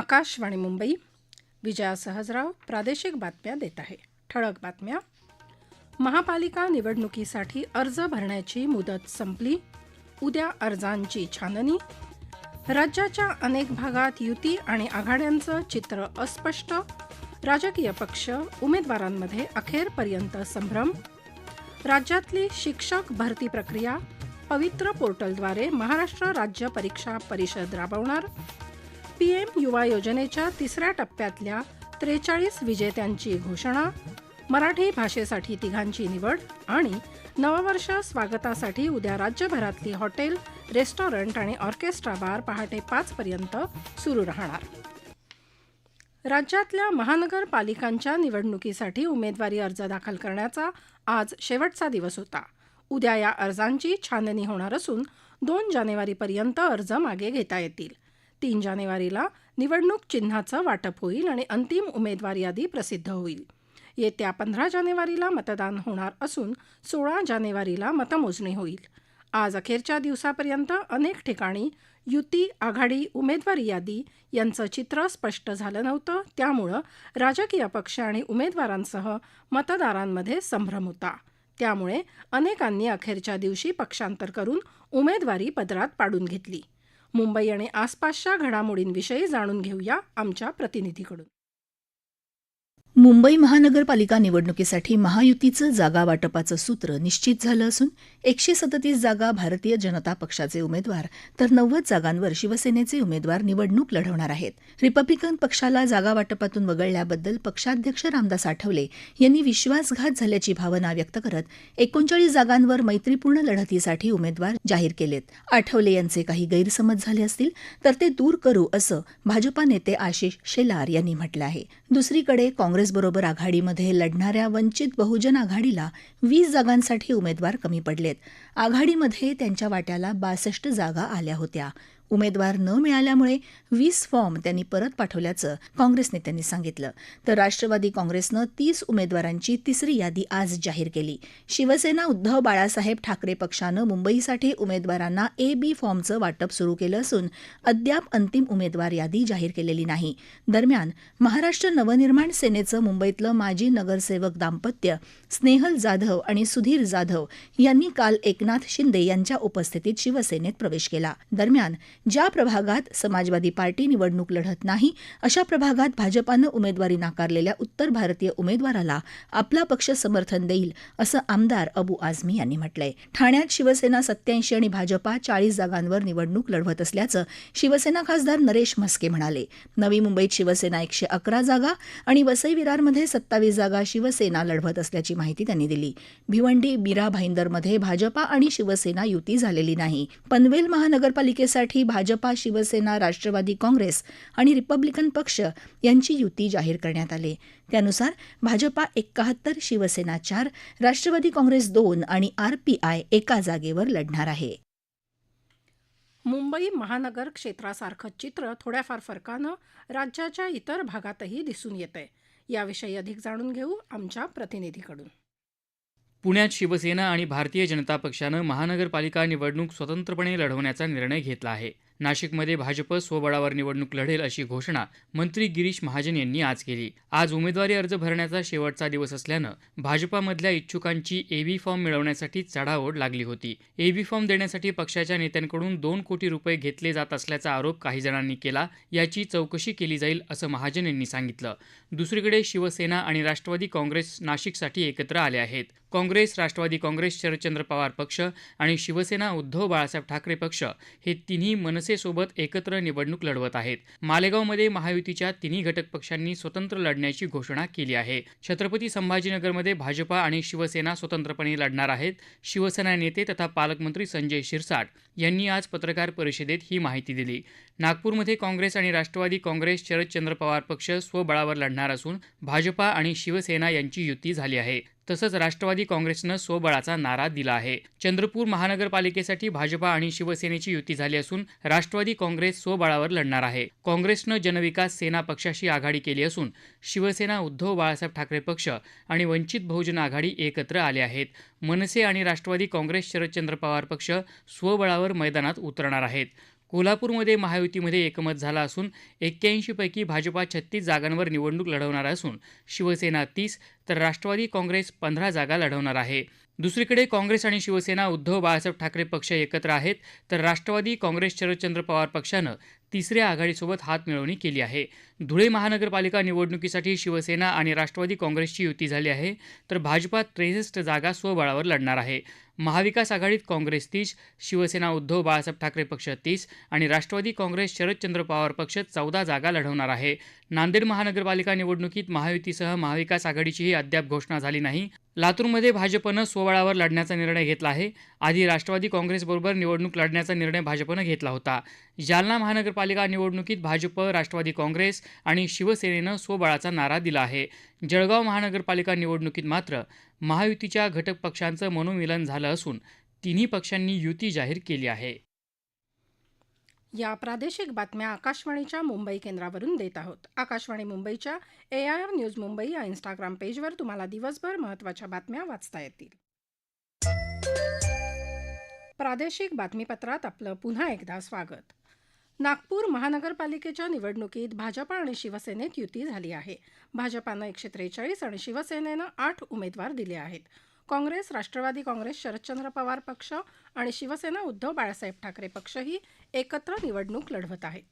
आकाशवाणी मुंबई विजया सहजराव प्रादेशिक बातम्या देत आहे. ठळक बातम्या. महापालिका निवडणुकीसाठी अर्ज भरण्याची मुदत संपली. उद्या अर्जांची छाननी. राज्याच्या अनेक भागात युती आणि आघाड्यांचं चित्र अस्पष्ट. राजकीय पक्ष उमेदवारांमध्ये अखेरपर्यंत संभ्रम. राज्यातली शिक्षक भरती प्रक्रिया पवित्र पोर्टलद्वारे महाराष्ट्र राज्य परीक्षा परिषद राबवणार. पीएम युवा योजनेच्या तिसऱ्या टप्प्यातल्या त्रेचाळीस विजेत्यांची घोषणा मराठी भाषेसाठी तिघांची निवड आणि नववर्ष स्वागतासाठी उद्या राज्यभरातली हॉटेल रेस्टॉरंट आणि ऑर्केस्ट्रा बार पहाटे पाचपर्यंत सुरू राहणार. राज्यातल्या महानगरपालिकांच्या निवडणुकीसाठी उमेदवारी अर्ज दाखल करण्याचा आज शेवटचा दिवस होता. उद्या या अर्जांची छाननी होणार असून दोन जानेवारीपर्यंत अर्ज मागे घेता येतील. तीन जानेवारीला निवडणूक चिन्हाचं वाटप होईल आणि अंतिम उमेदवार यादी प्रसिद्ध होईल. येत्या पंधरा जानेवारीला मतदान होणार असून सोळा जानेवारीला मतमोजणी होईल. आज अखेरच्या दिवसापर्यंत अनेक ठिकाणी युती आघाडी उमेदवारी यादी यांचं चित्र स्पष्ट झालं नव्हतं. त्यामुळं राजकीय पक्ष आणि उमेदवारांसह मतदारांमध्ये संभ्रम होता. त्यामुळे अनेकांनी अखेरच्या दिवशी पक्षांतर करून उमेदवारी पदरात पाडून घेतली. मुंबई आणि आसपासच्या घडामोडींविषयी जाणून घेऊया आमच्या प्रतिनिधीकडून. मुंबई महानगरपालिका निवडणुकीसाठी महायुतीचं जागा वाटपाचं सूत्र निश्चित झालं असून एकशे सदतीस जागा भारतीय जनता पक्षाचे उमेदवार तर नव्वद जागांवर शिवसेनेचे उमेदवार निवडणूक लढवणार आहेत. रिपब्लिकन पक्षाला जागा वाटपातून वगळल्याबद्दल पक्षाध्यक्ष रामदास आठवले यांनी विश्वासघात झाल्याची भावना व्यक्त करत एकोणचाळीस जागांवर मैत्रीपूर्ण लढतीसाठी उमेदवार जाहीर केलेत. आठवले यांचे काही गैरसमज झाले असतील तर ते दूर करू असं भाजपा नेते आशिष शेलार यांनी म्हटलं आहे. दुसरीकडे काँग्रेस काँग्रेसबरोबर आघाडीमध्ये लढणाऱ्या वंचित बहुजन आघाडीला वीस जागांसाठी उमेदवार कमी पडलेत. आघाडीमध्ये त्यांच्या वाट्याला बासष्ट जागा आल्या होत्या. उमेदवार न मिळाल्यामुळे वीस फॉर्म त्यांनी परत पाठवल्याचं काँग्रेस नेत्यांनी सांगितलं. तर राष्ट्रवादी काँग्रेसनं तीस उमेदवारांची तिसरी यादी आज जाहीर केली. शिवसेना उद्धव बाळासाहेब ठाकरे पक्षानं मुंबईसाठी उमेदवारांना ए बी फॉर्मचं वाटप सुरू केलं असून अद्याप अंतिम उमेदवार यादी जाहीर केलेली नाही. दरम्यान महाराष्ट्र नवनिर्माण सेनेचं मुंबईतलं माजी नगरसेवक दाम्पत्य स्नेहल जाधव आणि सुधीर जाधव यांनी काल एकनाथ शिंदे यांच्या उपस्थितीत शिवसेनेत प्रवेश केला. दरम्यान ज्या प्रभागात समाजवादी पार्टी निवडणूक लढत नाही अशा प्रभागात भाजपानं उमेदवारी नाकारलेल्या उत्तर भारतीय उमेदवाराला आपला पक्ष समर्थन देईल असं आमदार अबू आझमी यांनी म्हटलंय. ठाण्यात शिवसेना सत्याऐंशी आणि भाजपा चाळीस जागांवर निवडणूक लढवत असल्याचं शिवसेना खासदार नरेश म्हस्के म्हणाले. नवी मुंबईत शिवसेना एकशे अकरा जागा आणि वसई विरारमध्ये सत्तावीस जागा शिवसेना लढवत असल्याची माहिती त्यांनी दिली. भिवंडी मीरा भाईंदरमध्ये भाजपा आणि शिवसेना युती झालेली नाही. पनवेल महानगरपालिकेसाठी भाजपा शिवसेना राष्ट्रवादी काँग्रेस आणि रिपब्लिकन पक्ष यांची युती जाहीर करण्यात आली. त्यानुसार भाजपा एकाहत्तर शिवसेना चार राष्ट्रवादी काँग्रेस दोन आणि आरपीआय एका जागेवर लढणार आहे. मुंबई महानगर क्षेत्रासारखं चित्र थोड्याफार फरकानं राज्याच्या इतर भागातही दिसून येतंय. याविषयी अधिक जाणून घेऊ आमच्या प्रतिनिधीकडून. पुण्यात शिवसेना आणि भारतीय जनता पक्षानं महानगरपालिका निवडणूक स्वतंत्रपणे लढवण्याचा निर्णय घेतला आहे. नाशिकमध्ये भाजप स्वबळावर निवडणूक लढेल अशी घोषणा मंत्री गिरीश महाजन यांनी आज केली. आज उमेदवारी अर्ज भरण्याचा शेवटचा दिवस असल्यानं भाजपामधल्या इच्छुकांची एबी फॉर्म मिळवण्यासाठी चढाओढ लागली होती. एबी फॉर्म देण्यासाठी पक्षाच्या नेत्यांकडून दोन कोटी रुपये घेतले जात असल्याचा आरोप काही जणांनी केला याची चौकशी केली जाईल असं महाजन यांनी सांगितलं. दुसरीकडे शिवसेना आणि राष्ट्रवादी काँग्रेस नाशिकसाठी एकत्र आले आहेत. काँग्रेस राष्ट्रवादी काँग्रेस शरदचंद्र पवार पक्ष आणि शिवसेना उद्धव बाळासाहेब ठाकरे पक्ष हे तिन्ही मनसेसोबत एकत्र निवडणूक लढवत आहेत. मालेगावमध्ये महायुतीच्या तिन्ही घटक पक्षांनी स्वतंत्र लढण्याची घोषणा केली आहे. छत्रपती संभाजीनगरमध्ये भाजपा आणि शिवसेना स्वतंत्रपणे लढणार आहेत. शिवसेना नेते तथा पालकमंत्री संजय शिरसाट यांनी आज पत्रकार परिषदेत ही माहिती दिली. नागपूरमध्ये काँग्रेस आणि राष्ट्रवादी काँग्रेस शरदचंद्र पवार पक्ष स्वबळावर लढणार असून भाजपा आणि शिवसेना यांची युती झाली आहे. तसंच राष्ट्रवादी काँग्रेसनं स्वबळाचा नारा दिला आहे. चंद्रपूर महानगरपालिकेसाठी भाजपा आणि शिवसेनेची युती झाली असून राष्ट्रवादी काँग्रेस स्वबळावर लढणार आहे. काँग्रेसनं जनविकास सेना पक्षाशी आघाडी केली असून शिवसेना उद्धव बाळासाहेब ठाकरे पक्ष आणि वंचित बहुजन आघाडी एकत्र आले आहेत. मनसे आणि राष्ट्रवादी काँग्रेस शरदचंद्र पवार पक्ष स्वबळावर मैदानात उतरणार आहेत. कोल्हापूरमध्ये महायुतीमध्ये एकमत झालं असून एक्क्याऐंशीपैकी भाजपा छत्तीस जागांवर निवडणूक लढवणार असून शिवसेना तीस तर राष्ट्रवादी काँग्रेस पंधरा जागा लढवणार आहे. दुसरीकडे काँग्रेस आणि शिवसेना उद्धव बाळासाहेब ठाकरे पक्ष एकत्र आहेत तर राष्ट्रवादी काँग्रेस शरदचंद्र पवार पक्षानं तिसऱ्या आघाडीसोबत हातमिळवणी केली आहे. धुळे महानगरपालिका निवडणुकीसाठी शिवसेना आणि राष्ट्रवादी काँग्रेसची युती झाली आहे तर भाजपा त्रेसष्ट जागा स्वबळावर लढणार आहे. महाविकास आघाडीत काँग्रेस तीस शिवसेना उद्धव बाळासाहेब ठाकरे पक्ष तीस आणि राष्ट्रवादी काँग्रेस शरदचंद्र पवार पक्ष चौदा जागा लढवणार आहे. नांदेड महानगरपालिका निवडणुकीत महायुतीसह महाविकास आघाडीचीही अद्याप घोषणा झाली नाही. लातूरमध्ये भाजपनं स्वबळावर लढण्याचा निर्णय घेतला आहे. आधी राष्ट्रवादी काँग्रेसबरोबर निवडणूक लढण्याचा निर्णय भाजपनं घेतला होता. जालना महानगरपालिका निवडणुकीत भाजप राष्ट्रवादी काँग्रेस आणि शिवसेनेनं स्वबळाचा नारा दिला आहे. जळगाव महानगरपालिका निवडणुकीत मात्र महायुतीच्या घटक पक्षांचं मनोमिलन झालं असून तिन्ही पक्षांनी युती जाहीर केली आहे. या प्रादेशिक बातम्या आकाशवाणीच्या मुंबई केंद्रावरून देत आहोत. आकाशवाणी मुंबईच्या A I R news Mumbai या इन्स्टाग्राम पेजवर तुम्हाला दिवसभर महत्त्वाच्या बातम्या वाचता येतील. प्रादेशिक बातमीपत्रात आपलं पुन्हा एकदा स्वागत. नागपूर महानगरपालिकेच्या निवडणुकीत भाजपा आणि शिवसेनेत युती झाली आहे. भाजपानं एकशे त्रेचाळीस आणि शिवसेनेनं आठ उमेदवार दिले आहेत. काँग्रेस राष्ट्रवादी काँग्रेस शरदचंद्र पवार पक्ष आणि शिवसेना उद्धव बाळासाहेब ठाकरे पक्षही एकत्र निवडणूक लढवत आहेत.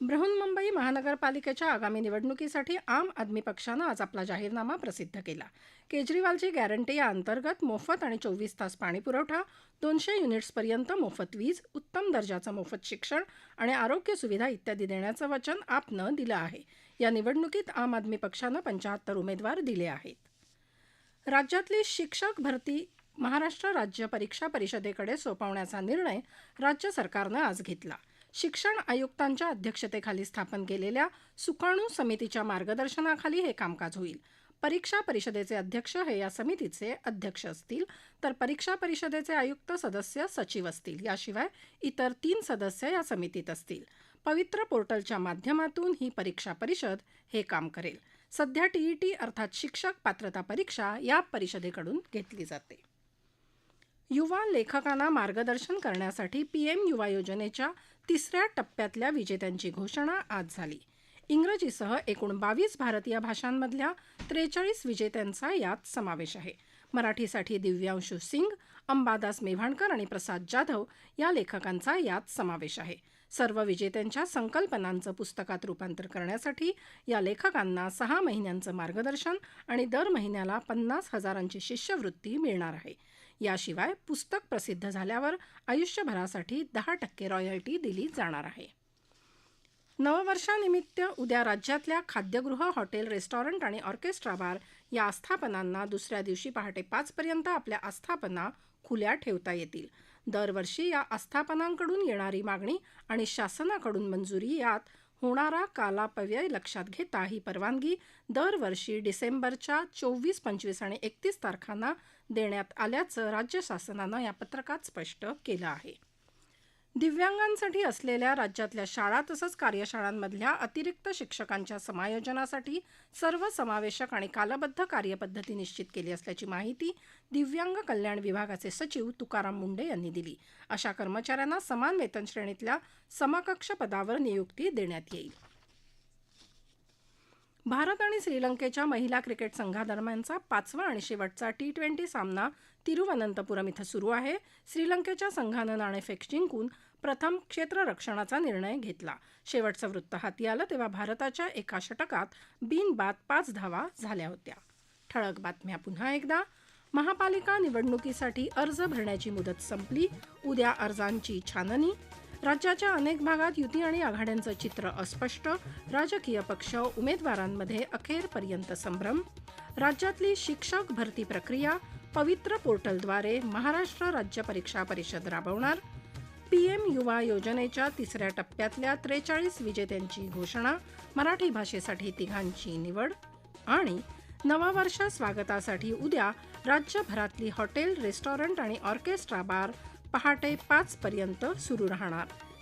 बृहन्मुंबई महानगरपालिकेच्या आगामी निवडणुकीसाठी आम आदमी पक्षानं आज आपला जाहीरनामा प्रसिद्ध केला. केजरीवालची गॅरंटी या अंतर्गत मोफत आणि चोवीस तास पाणीपुरवठा दोनशे युनिट्सपर्यंत मोफत वीज उत्तम दर्जाचं मोफत शिक्षण आणि आरोग्य सुविधा इत्यादी देण्याचं वचन आपनं दिलं आहे. या निवडणुकीत आम आदमी पक्षानं पंचाहत्तर उमेदवार दिले आहेत. राज्यातली शिक्षक भरती महाराष्ट्र राज्य परीक्षा परिषदेकडे सोपवण्याचा निर्णय राज्य सरकारनं आज घेतला. शिक्षण आयुक्तांच्या अध्यक्षतेखाली स्थापन केलेल्या सुकाणू समितीच्या मार्गदर्शनाखाली हे कामकाज होईल. परीक्षा परिषदेचे अध्यक्ष हे या समितीचे अध्यक्ष असतील तर परीक्षा परिषदेचे आयुक्त सदस्य सचिव असतील याशिवाय इतर तीन सदस्य या समितीत असतील. पवित्र पोर्टलच्या माध्यमातून ही परीक्षा परिषद हे काम करेल. सध्या टीईटी अर्थात शिक्षक पात्रता परीक्षा या परिषदेकडून घेतली जाते. युवा लेखकांना मार्गदर्शन करण्यासाठी पीएम युवा योजनेच्या तिसऱ्या टप्प्यातल्या विजेत्यांची घोषणा आज झाली. इंग्रजीसह एकूण बावीस भारतीय भाषांमधल्या त्रेचाळीस विजेत्यांचा यात समावेश आहे. मराठीसाठी दिव्यांशू सिंग अंबादास मेव्हाणकर आणि प्रसाद जाधव या लेखकांचा यात समावेश आहे. सर्व विजेत्यांच्या संकल्पनांचं पुस्तकात रूपांतर करण्यासाठी या लेखकांना सहा महिन्यांचं मार्गदर्शन आणि दर महिन्याला पन्नास हजारांची शिष्यवृत्ती मिळणार आहे. याशिवाय पुस्तक प्रसिद्ध झाल्यावर आयुष्यभरासाठी दहा टक्के रॉयल्टी दिली जाणार आहे. नववर्षानिमित्त उद्या राज्यातल्या खाद्यगृह हॉटेल रेस्टॉरंट आणि ऑर्केस्ट्रा बार या आस्थापनांना दुसऱ्या दिवशी पहाटे पाचपर्यंत आपल्या आस्थापना खुल्या ठेवता येतील. दरवर्षी या आस्थापनांकडून येणारी मागणी आणि शासनाकडून मंजुरी यात होणारा कालापव्यय लक्षात घेता ही परवानगी दरवर्षी डिसेंबरच्या चोवीस पंचवीस आणि एकतीस तारखांना देण्यात आल्याचं राज्य शासनानं या पत्रकात स्पष्ट केलं आहे. दिव्यांगांसाठी असलेल्या राज्यातल्या शाळा तसंच कार्यशाळांमधल्या अतिरिक्त शिक्षकांच्या समायोजनासाठी सर्व समावेशक आणि कालबद्ध कार्यपद्धती निश्चित केली असल्याची माहिती दिव्यांग कल्याण विभागाचे सचिव तुकाराम मुंडे यांनी दिली. अशा कर्मचाऱ्यांना समान वेतन श्रेणीतल्या समकक्ष पदावर नियुक्ती देण्यात येईल. भारत आणि श्रीलंकेच्या महिला क्रिकेट संघादरम्यानचा पाचवा आणि शेवटचा टी ट्वेंटी सामना तिरुवनंतपुरम इथं सुरू आहे. श्रीलंकेच्या संघानं नाणेफेक जिंकून प्रथम क्षेत्ररक्षणाचा निर्णय घेतला. शेवटचं वृत्त हाती आलं तेव्हा भारताच्या एका षटकात बिनबाद पाच धावा झाल्या होत्या. ठळक बातम्या पुन्हा एकदा. महापालिका निवडणुकीसाठी अर्ज भरण्याची मुदत संपली. उद्या अर्जांची छाननी. राज्याच्या अनेक भागात युती आणि आघाड्यांचं चित्र अस्पष्ट. राजकीय पक्ष उमेदवारांमध्ये अखेरपर्यंत संभ्रम. राज्यातली शिक्षक भरती प्रक्रिया. पवित्र पोर्टलद्वारे महाराष्ट्र राज्य परीक्षा परिषद राबवणार. पीएम युवा योजनेच्या तिसऱ्या टप्प्यातल्या त्रेचाळीस विजेत्यांची घोषणा मराठी भाषेसाठी तिघांची निवड आणि नववर्ष स्वागतासाठी उद्या राज्यभरातली हॉटेल रेस्टॉरंट आणि ऑर्केस्ट्रा बार पहाटे पाचपर्यंत सुरू राहणार.